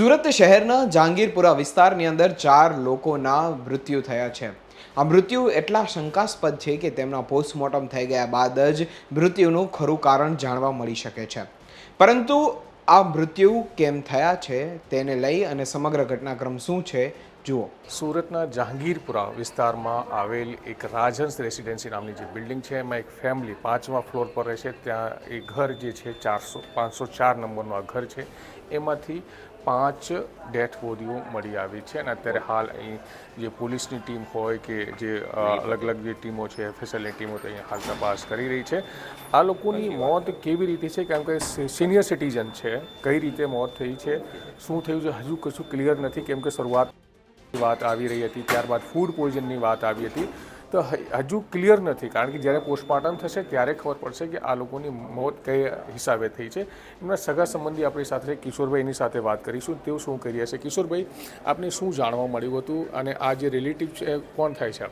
સુરત શહેરના જહાંગીરપુરા વિસ્તારની અંદર ચાર લોકોના મૃત્યુ થયા છે. આ મૃત્યુ એટલા શંકાસ્પદ છે કે તેમના પોસ્ટમોર્ટમ થઈ ગયા બાદ જ મૃત્યુનું ખરું કારણ જાણવા મળી શકે છે. પરંતુ આ મૃત્યુ કેમ થયા છે તેને લઈ અને સમગ્ર ઘટનાક્રમ શું છે જુઓ. સુરતના જહાંગીરપુરા વિસ્તારમાં આવેલ એક રાજહંસ રેસિડેન્સી નામની જે બિલ્ડિંગ છે, એમાં એક ફેમિલી પાંચમા ફ્લોર પર રહે છે. ત્યાં એ ઘર જે છે, ચારસો, પાંચસો ચાર નંબરનું આ ઘર છે. એમાંથી પાંચ ડેથ બોડીઓ મળી આવી છે અને અત્યારે હાલ અહીં જે પોલીસની ટીમ હોય કે જે અલગ અલગ જે ટીમો છે, એફએસએલની ટીમો તો અહીંયા હાલ તપાસ કરી રહી છે. આ લોકોની મોત કેવી રીતે છે? કેમ કે સિનિયર સિટીઝન છે. કઈ રીતે મોત થઈ છે? શું થયું છે? હજુ કશું ક્લિયર નથી. કેમ કે શરૂઆત વાત આવી રહી હતી, ત્યારબાદ ફૂડ પોઈઝનની વાત આવી હતી. તો હજુ ક્લિયર નથી. કારણ કે જ્યારે પોસ્ટમોર્ટમ થશે, ત્યારે ખબર પડશે કે આ લોકોની મોત કઈ હિસાબે થઈ છે. એમના સગા સંબંધી આપણી સાથે. કિશોરભાઈની સાથે વાત કરીશું. તેઓ શું કરી રહ્યા છે? કિશોરભાઈ, આપને શું જાણવા મળ્યું હતું? અને આ જે રિલેટિવ છે, કોણ થાય છે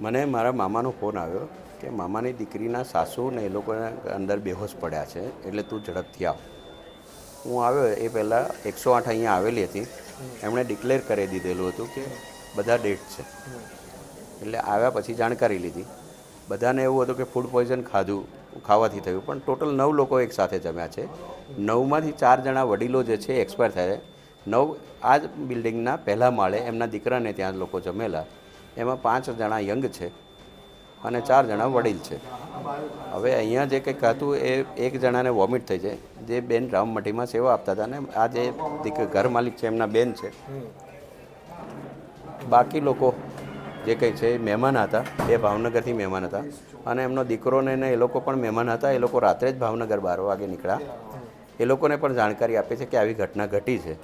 મને મારા મામાનો ફોન આવ્યો કે, મામાની દીકરીના સાસુ ને એ લોકોને અંદર બેહોશ પડ્યા છે, એટલે તું ઝડપથી આવ. હું આવ્યો, એ પહેલાં એકસો આઠ અહીંયા આવેલી હતી. એમણે ડિક્લેર કરી દીધેલું હતું કે, બધા ડેટ છે. એટલે આવ્યા પછી જાણકારી લીધી. બધાને એવું હતું કે ફૂડ પોઈઝન ખાધું ખાવાથી થયું. પણ ટોટલ નવ લોકો એક સાથે જમ્યા છે. નવમાંથી ચાર જણા વડીલો જે છે એક્સપાયર થયા છે. નવ આ જ બિલ્ડિંગના પહેલા માળે એમના દીકરાને ત્યાં લોકો જમેલા. એમાં પાંચ જણા યંગ છે અને ચાર જણા વડીલ છે. હવે અહીંયા જે કંઈક હતું એ એક જણાને વોમિટ થઈ છે જે બેન રામમઠીમાં સેવા આપતા હતા ને આ જે ઘર માલિક છે એમના બેન છે. બાકી લોકો જે કંઈ છે એ મહેમાન હતા એ ભાવનગરથી મહેમાન હતા. અને એમનો દીકરોને ને એ લોકો પણ મહેમાન હતા એ લોકો રાત્રે જ ભાવનગર બાર વાગે નીકળ્યા. એ લોકોને પણ જાણકારી આપી છે કે આવી ઘટના ઘટી છે.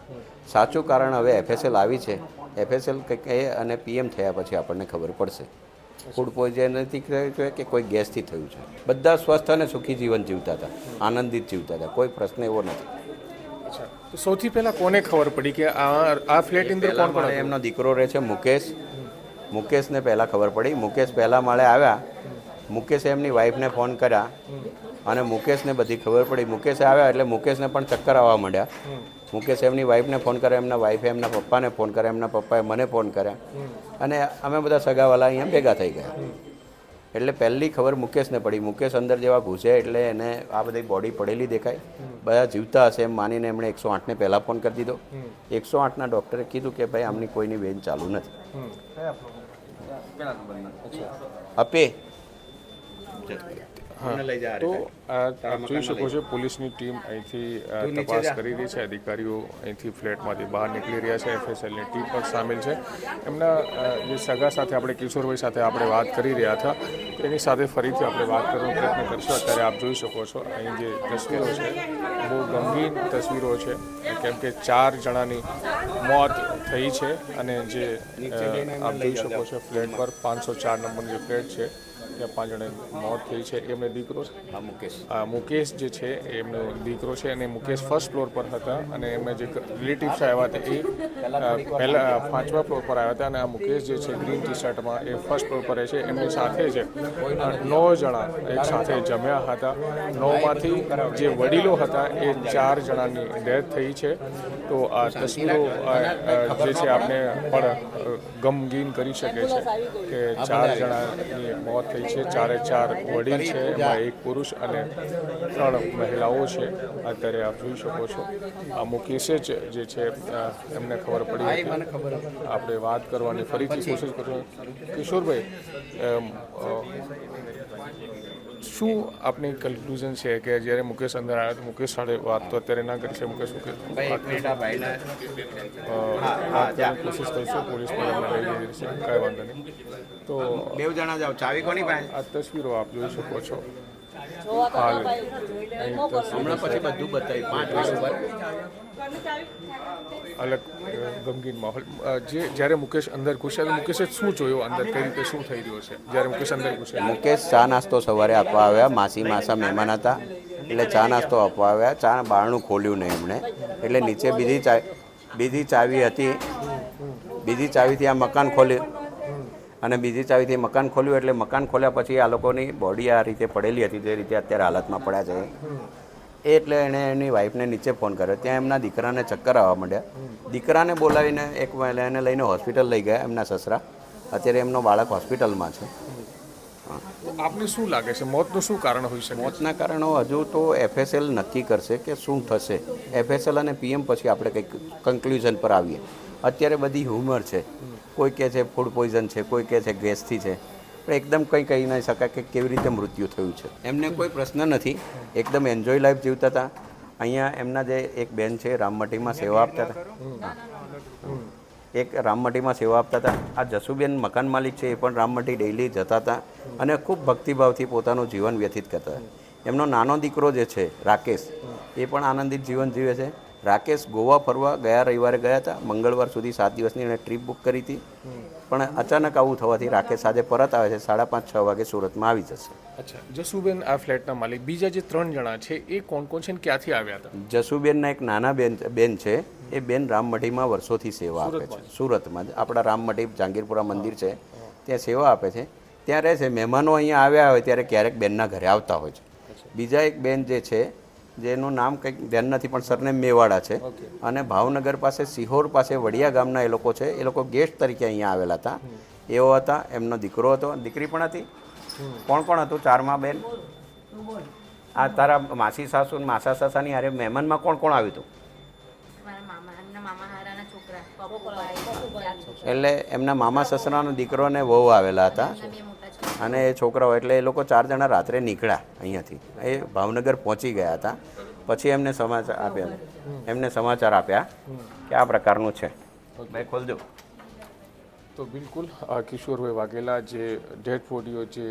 સાચું કારણ હવે એફએસએલ આવી છે. એફએસએલ કંઈક એ અને પીએમ થયા પછી આપણને ખબર પડશે. ફૂડ પોઈઝનથી થયું છે કે કોઈ ગેસથી થયું છે? બધા સ્વસ્થ અને સુખી જીવન જીવતા હતા આનંદિત જીવતા હતા કોઈ પ્રશ્ન એવો નથી. સૌથી પહેલાં કોને ખબર પડી કે આ આ ફ્લેટ અંદર કોણ કોણ એમનો દીકરો રહે છે મુકેશ મુકેશને પહેલાં ખબર પડી. મુકેશ પહેલાં માળે આવ્યા. મુકેશે એમની વાઈફને ફોન કર્યા અને મુકેશને બધી ખબર પડી. મુકેશે આવ્યા એટલે મુકેશને પણ ચક્કર આવવા માંડ્યા. મુકેશ એમની વાઈફને ફોન કર્યા એમના વાઈફે એમના પપ્પાને ફોન કર્યા એમના પપ્પાએ મને ફોન કર્યા. અને અમે બધા સગાવાલા અહીંયા ભેગા થઈ ગયા. એટલે પહેલી ખબર મુકેશને પડી. મુકેશ અંદર જેવા ઘૂસે એટલે એને આ બધી બોડી પડેલી દેખાય. બધા જીવતા હશે એમ માનીને એમણે એકસો આઠને પહેલાં ફોન કરી દીધો. એકસો આઠના ડૉક્ટરે કીધું કે ભાઈ આમની કોઈની વેન ચાલુ નથી. આપે. તો આ આપ જોઈ શકો છો પોલીસની ટીમ અહીંથી તપાસ કરી રહી છે. અધિકારીઓ અહીંથી ફ્લેટમાંથી બહાર નીકળી રહ્યા છે. એફએસએલની ટીમ પણ સામેલ છે. એમના જે સગા સાથે આપણે કિશોરભાઈ સાથે આપણે વાત કરી રહ્યા હતા એની સાથે ફરીથી આપણે વાત કરવાનો પ્રયત્ન કરશું. અત્યારે આપ જોઈ શકો છો અહીં જે તસવીરો છે બહુ ગંભીર તસવીરો છે. કેમ કે ચાર જણાની મોત થઈ છે અને જે આપ જોઈ શકો છો ફ્લેટ પર પાંચસો ચાર નંબરની ફ્લેટ છે. ત્યાં પાંચ જણે મોત થઈ છે એમને દીકરો છે? મુકેશ. આ મુકેશ જે છે એમનો દીકરો છે અને મુકેશ ફર્સ્ટ ફ્લોર પર હતા અને એમના જે રિલેટિવ્સ આવ્યા હતા એ પહેલાં પાંચમા ફ્લોર પર આવ્યા હતા અને આ મુકેશ જે છે ગ્રીન ટી શર્ટમાં એ ફર્સ્ટ ફ્લોર પર છે. એમની સાથે છે નવ જણા એક સાથે જમ્યા હતા. નવમાંથી જે વડીલો હતા એ ચાર જણાની ડેથ થઈ છે. તો આ તસવીરો જે છે આપણે પણ ગમગીન કરી શકે છે કે ચાર જણાની મોત થઈ છે ચારે ચાર વડીલ છે એમાં એક પુરુષ અને ત્રણ મહિલાઓ છે. અત્યારે આપ જોઈ શકો છો. આ મુકેશે જ જે છે એમને ખબર પડી હતી. આપણે વાત કરવાની ફરીથી કોશિશ કરશું. કિશોરભાઈ શું આપની કન્ક્લુઝન છે કે જ્યારે મુકેશ અંદર આવ્યા તો મુકેશ સાથે વાત તો અત્યારે ના કરી છે મુકેશ કોશિશ કરશો પોલીસ કાંઈ વાંધો નહીં. તો બે જણા જાઓ. ચાવી કોની પાસે? આ તસવીરો આપ જોઈ શકો છો. તસવીરો પછી બધું બતાવી પાંચ ઉપર. અલગ ગમગીન માહોલ. જે જ્યારે મુકેશ અંદર ઘૂસ્યા તો મુકેશે શું જોયું અંદર? કઈ રીતે શું થઈ રહ્યું છે જ્યારે મુકેશ અંદર ઘૂસ્યા મુકેશ ચા નાસ્તો સવારે આપવા આવ્યા. માસી માસા મહેમાન હતા. એટલે ચા નાસ્તો આપવા આવ્યા. ચા બારણું ખોલ્યું નહીં એમણે. એટલે નીચે બીજી ચા બીજી ચાવી હતી. બીજી ચાવીથી આ મકાન ખોલ્યું અને બીજી ચાવીથી મકાન ખોલ્યું એટલે મકાન ખોલ્યા પછી આ લોકોની બોડી આ રીતે પડેલી હતી જે રીતે અત્યારે હાલતમાં પડ્યા છે. એટલે એણે એની વાઈફને નીચે ફોન કર્યો. ત્યાં એમના દીકરાને ચક્કર આવવા માંડ્યા. દીકરાને બોલાવીને એક એને લઈને હોસ્પિટલ લઈ ગયા એમના સસરા. અત્યારે એમનો બાળક હોસ્પિટલમાં છે. આપને શું લાગે છે? મોતનું શું કારણ હોઈ શકે? મોતના કારણો હજુ તો એફએસએલ નક્કી કરશે કે શું થશે? એફએસએલ અને પીએમ પછી આપણે કંઈક કન્ક્લુઝન પર આવીએ. અત્યારે બધી હ્યુમર છે. કોઈ કહે છે ફૂડ પોઈઝન છે, કોઈ કહે છે ગેસથી છે. પણ એકદમ કંઈ કહી નહીં શકાય કે કેવી રીતે મૃત્યુ થયું છે. એમને કોઈ પ્રશ્ન નથી. એકદમ એન્જોય લાઈફ જીવતા હતા. અહીંયા એમના જે એક બેન છે, રામમટીમાં સેવા આપતા હતા. એક રામમટીમાં સેવા આપતા હતા. આ જસુબેન મકાન માલિક છે, એ પણ રામમટી ડેઇલી જતા હતા અને ખૂબ ભક્તિભાવથી પોતાનું જીવન વ્યતીત કરતા એમનો નાનો દીકરો જે છે, રાકેશ, એ પણ આનંદિત જીવન જીવે છે. રાકેશ ગોવા ફરવા ગયા રવિવારે ગયા હતા. મંગળવાર સુધી સાત દિવસની એણે ટ્રીપ બુક કરી હતી. પણ અચાનક આવું થવાથી રાકેશ આજે પરત આવે છે સાડા પાંચ છ વાગે સુરતમાં આવી જશે. અચ્છા જસુબેન આ ફ્લેટના માલિક. બીજા જે ત્રણ જણા છે એ કોણ કોણ છે ક્યાંથી આવ્યા હતા? જસુબેનના એક નાના બેન બેન છે. એ બેન રામમઢીમાં વર્ષોથી સેવા આપે છે. સુરતમાં જ? આપણા રામમઢી જહાંગીરપુરા મંદિર છે. ત્યાં સેવા આપે છે. ત્યાં રહે છે. મહેમાનો અહીંયા આવ્યા હોય ત્યારે ક્યારેક બેનના ઘરે આવતા હોય છે. બીજા એક બેન જે છે જેનું નામ કંઈક ધ્યાન નથી પણ સરનેમ મેવાડા છે. અને ભાવનગર પાસે સિહોર પાસે વડિયા ગામના એ લોકો છે. એ લોકો ગેસ્ટ તરીકે અહીંયા આવેલા હતા. એવો હતા એમનો દીકરો હતો. દીકરી પણ હતી. કોણ કોણ હતું? ચારમાં બેન. આ તારા માસી સાસુ માસા સાસાની હારે મહેમાનમાં કોણ કોણ આવ્યું હતું? એટલે એમના મામા સસરાનો દીકરો ને વહુ આવેલા હતા. અને એ છોકરાઓ એટલે એ લોકો ચાર જણા રાત્રે નીકળ્યા અહીંયાથી. એ ભાવનગર પહોંચી ગયા હતા. પછી એમને સમાચાર આપ્યા. એમને સમાચાર આપ્યા કે આ પ્રકારનું છે. ભાઈ ખોલજો તો બિલકુલ કિશોરભાઈ વાઘેલા જે ડેડ બોડીઓ જે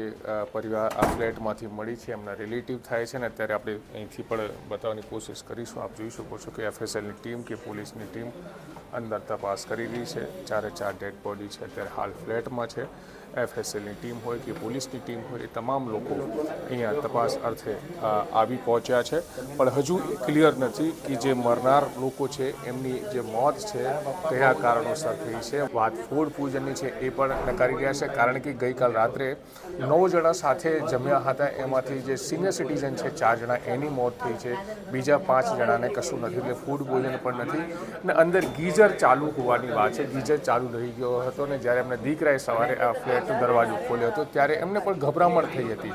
પરિવાર આ ફ્લેટમાંથી મળી છે એમના રિલેટિવ થાય છે ને અત્યારે આપણે અહીંથી પણ બતાવવાની કોશિશ કરીશું. આપ જોઈ શકો છો કે એફએસએલની ટીમ કે પોલીસની ટીમ અંદર તપાસ કરી રહી છે. ચારે ચાર ડેડ બોડી છે અત્યારે હાલ ફ્લેટમાં છે. એફએસએલની ટીમ હોય કે પોલીસની ટીમ હોય, એ તમામ લોકો અહીંયા તપાસ અર્થે આવી પહોંચ્યા છે. પણ હજુ ક્લિયર નથી કે જે મરનાર લોકો છે, એમની જે મોત છે, કયા કારણોસર થઈ છે. વાત ફૂડ પૂજનની છે, એ પણ નકારી રહ્યા છે, કારણ કે ગઈકાલ રાત્રે નવ જણા સાથે જમ્યા હતા. એમાંથી જે સિનિયર સિટીઝન છે, ચાર જણા, એની મોત થઈ છે. બીજા પાંચ જણાને કશું નથી, એટલે ફૂડ ભોજન પણ નથી. અને અંદર ગીઝર ચાલુ હોવાની વાત છે. ગીઝર ચાલુ રહી ગયો હતો ને જ્યારે અમને દીકરાએ સવારે આ ફ્લેટનો દરવાજો ખોલ્યો હતો, ત્યારે એમને પણ ગભરામણ થઈ હતી.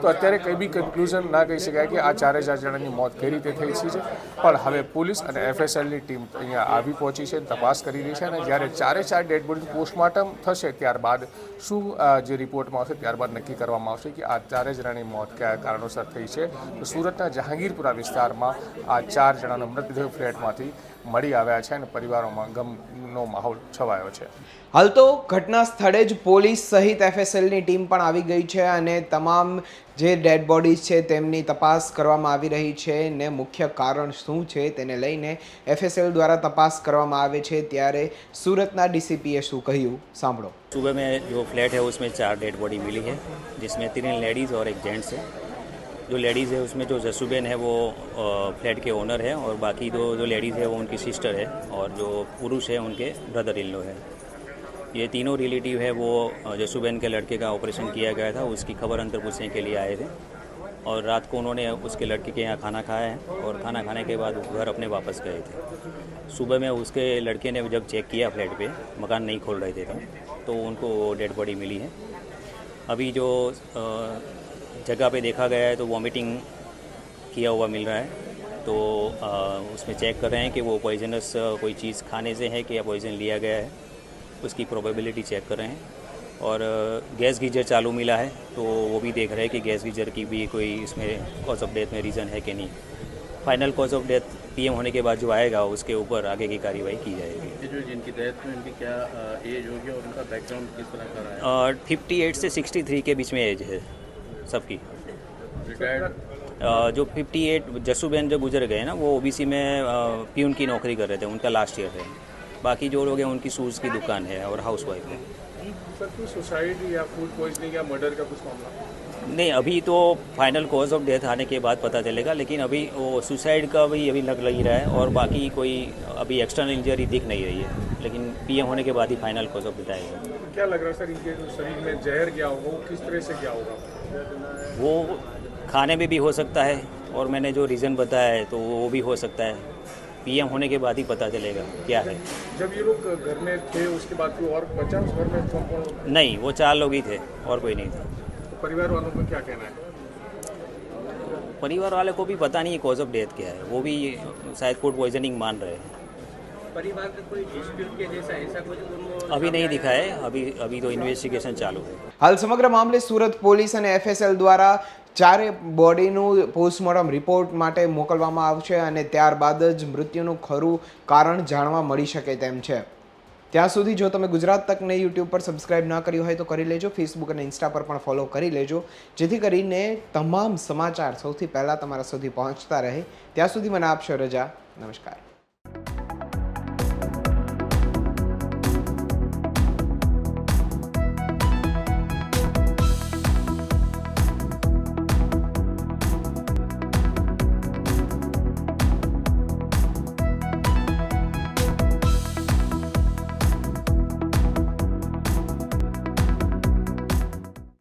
તો અત્યારે કંઈ બી કન્ક્લુઝન ના કહી શકાય કે આ ચારે ચાર જણાની મોત કઈ રીતે થઈ છે પણ હવે પોલીસ અને એફએસએલની ટીમ અહીંયા આવી પહોંચી છે, તપાસ કરી રહી છે, અને જ્યારે ચારે ચાર ડેડ બોડી પોસ્ટમોર્ટમ થશે, ત્યારબાદ શું જે રિપોર્ટમાં આવશે, ત્યારબાદ નક્કી કરવામાં આવશે કે આ ચારે જણાની મોત કયા કારણોસર થઈ છે. તો સુરતના જહાંગીરપુરા વિસ્તારમાં આ ચાર જણાનો મૃતદેહ ફ્લેટમાંથી મળી આવ્યા છે, અને પરિવારોમાં ગમનો માહોલ છવાયો છે. હાલ તો ઘટના સ્થળે જ પોલીસ સહિત એફએસએલની ટીમ પણ આવી ગઈ છે અને તમામ જે ડેડ બોડીઝ છે તેમની તપાસ કરવામાં આવી રહી છે ને મુખ્ય કારણ શું છે તેને લઈને એફએસએલ દ્વારા તપાસ કરવામાં આવે છે ત્યારે સુરતના ડીસીપીએ શું કહ્યું સાંભળો सुबह में जो फ्लैट है उसमें चार डेड बॉडी मिली है जिसमें तीन लेडीज़ और एक जेंट्स है जो लेडीज़ है उसमें जो जसूबेन है वो अ, फ्लैट के ओनर है और बाकी दो जो लेडीज़ है वो उनकी सिस्टर है और जो पुरुष है उनके ब्रदर इन लो है ये तीनों रिलेटिव है वो जसूबेन के लड़के का ऑपरेशन किया गया था उसकी खबर अंतर पूछने के लिए आए थे। और रात को उन्होंने उसके लड़के के यहाँ खाना खाया है और खाना खाने के बाद घर अपने वापस गए थे। सुबह में उसके लड़के ने जब चेक किया फ्लैट पे मकान नहीं खोल रहे थे तो, तो उनको डेड बॉडी मिली है। अभी जो जगह पे देखा गया है तो वॉमिटिंग किया हुआ मिल रहा है। तो उसमें चेक कर रहे हैं कि वो पॉइजनस कोई चीज़ खाने से है कि या पॉइजन लिया गया है। उसकी प्रोबेबिलिटी चेक कर रहे हैं। और गैस गीजर चालू मिला है तो वो भी देख रहे हैं कि गैस गीजर की भी कोई इसमें कॉज ऑफ़ डेथ में रीज़न है कि नहीं। Final cause of death PM होने के बाद जो आएगा उसके ऊपर आगे की कार्रवाई की जाएगी। जो जिनकी डेथ हुई उनकी क्या एज होगी और उनका बैकग्राउंड किस तरह का रहा है? फिफ्टी एट से सिक्सटी थ्री के बीच में एज है सबकी। जो 58 जसूबेन जो गुजर गए ना वो ओबीसी में प्यून की नौकरी कर रहे थे उनका लास्ट ईयर है। बाकी जो लोग हैं उनकी शूज़ की दुकान है और हाउस वाइफ है। सर कोई सुसाइड या फ़ूड पॉइजनिंग या मर्डर का कुछ मामला? नहीं अभी तो फाइनल कॉज ऑफ़ डेथ आने के बाद पता चलेगा लेकिन अभी वो सुसाइड का भी अभी लग लग ही रहा है और बाकी कोई अभी एक्सटर्नल इंजरी दिख नहीं रही है। लेकिन पीएम होने के बाद ही फाइनल कॉज ऑफ़ डेथ आएगा। क्या लग रहा है सर इनके जो शरीर में जहर क्या होगा वो किस तरह से क्या होगा? वो खाने में भी हो सकता है और मैंने जो रीज़न बताया है तो वो भी हो सकता है। पीएम होने के बाद ही पता चलेगा क्या है जब ये लोग घर में थे उसके बाद कोई और बचा उस घर में कौन कौन नहीं वो चार लोग ही थे और कोई नहीं था परिवार वालों का क्या कहना है परिवार वाले को भी पता नहीं है कॉज ऑफ डेथ क्या है वो भी शायद फूड पॉइजनिंग मान रहे हैं परिवार का कोई डिस्प्यूट के जैसा ऐसा कुछ उनको अभी नहीं दिखा है अभी अभी तो इन्वेस्टिगेशन चालू है હાલ સમગ્ર મામલે સુરત પોલીસ અને એફએસએલ દ્વારા ચારે બોડીનું પોસ્ટમોર્ટમ રિપોર્ટ માટે મોકલવામાં આવશે અને ત્યારબાદ જ મૃત્યુનું ખરું કારણ જાણવા મળી શકે તેમ છે. ત્યાં સુધી જો તમે ગુજરાત તકને યુટ્યુબ પર સબસ્ક્રાઇબ ના કર્યું હોય તો કરી લેજો. ફેસબુક અને ઇન્સ્ટા પર પણ ફોલો કરી લેજો. જેથી કરીને તમામ સમાચાર સૌથી પહેલાં તમારા સુધી પહોંચતા રહે. ત્યાં સુધી મને આપશો રજા. નમસ્કાર.